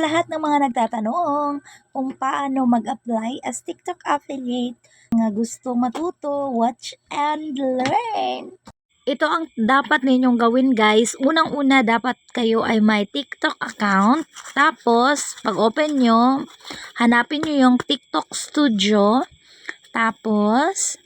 lahat ng mga nagtatanong kung paano mag-apply as TikTok affiliate, mga gusto matuto, watch and learn. Ito ang dapat ninyong gawin guys. Unang-una dapat kayo ay may TikTok account. Tapos, pag open nyo, hanapin nyo yung TikTok Studio. Tapos,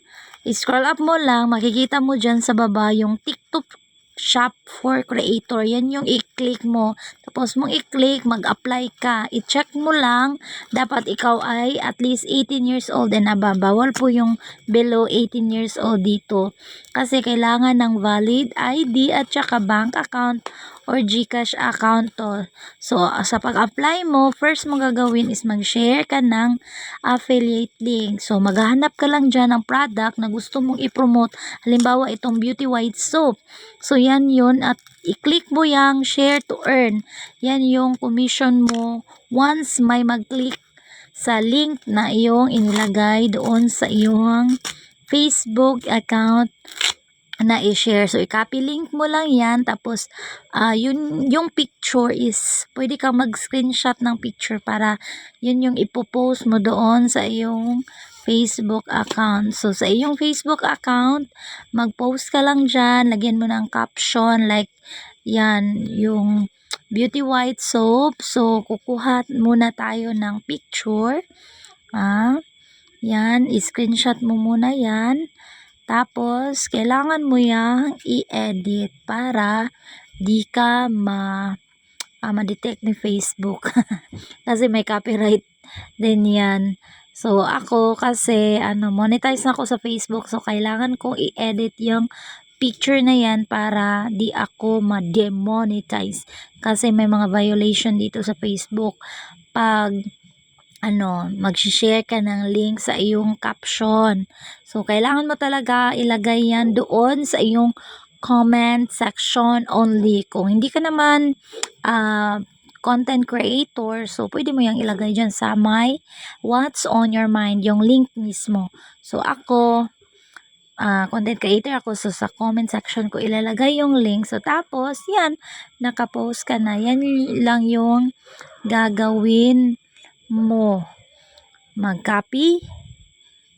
scroll up mo lang, makikita mo dyan sa baba yung TikTok Shop for Creator. Yan yung i-click mo. Tapos mong i-click, mag-apply ka. I-check mo lang, dapat ikaw ay at least 18 years old and above. Bawal po yung below 18 years old dito. Kasi kailangan ng valid ID at saka bank account or GCash account to. So, sa pag-apply mo, first mo gagawin is mag-share ka ng affiliate link. So, maghahanap ka lang dyan ng product na gusto mong i-promote. Halimbawa, itong Beauty White Soap. So, yan yun. At i-click mo yung share to earn. Yan yung commission mo once may mag-click sa link na iyong inilagay doon sa iyong Facebook account na i-share. So, i-copy link mo lang yan. Tapos, ah yun, yung picture is, pwede kang mag-screenshot ng picture para yun yung ipopost mo doon sa iyong Facebook account. So, sa iyong Facebook account, mag-post ka lang dyan. Lagyan mo ng caption like, yan, yung Beauty White Soap. So, kukuha muna tayo ng picture. Ah, yan, i-screenshot mo muna yan. Tapos, kailangan mo yang i-edit para di ka ma ah, ma-detect ni Facebook. kasi may copyright din yan. So, ako kasi, ano, monetize na ako sa Facebook. So, kailangan kong i-edit yung picture na yan para di ako ma-demonetize. Kasi may mga violation dito sa Facebook. Pag ano, mag-share ka ng link sa iyong caption. So, kailangan mo talaga ilagay yan doon sa iyong comment section only. Kung hindi ka naman uh, content creator, so pwede mo yung ilagay dyan sa my what's on your mind, yung link mismo. So, ako, uh, content creator ako, so sa comment section ko ilalagay yung link. So, tapos, yan, nakapost ka na. Yan lang yung gagawin mo. Mag-copy,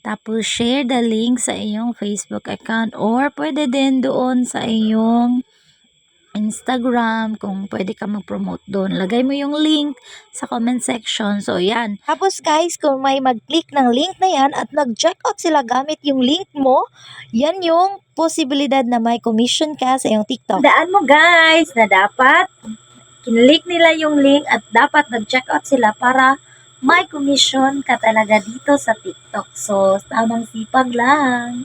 tapos share the link sa iyong Facebook account or pwede din doon sa iyong Instagram kung pwede ka mag-promote doon. Lagay mo yung link sa comment section. So, yan. Tapos guys, kung may mag-click ng link na yan at nag-check out sila gamit yung link mo, yan yung posibilidad na may commission ka sa iyong TikTok. Daan mo guys na dapat kinlik nila yung link at dapat nag-check out sila para may commission ka talaga dito sa TikTok. So, tamang sipag lang.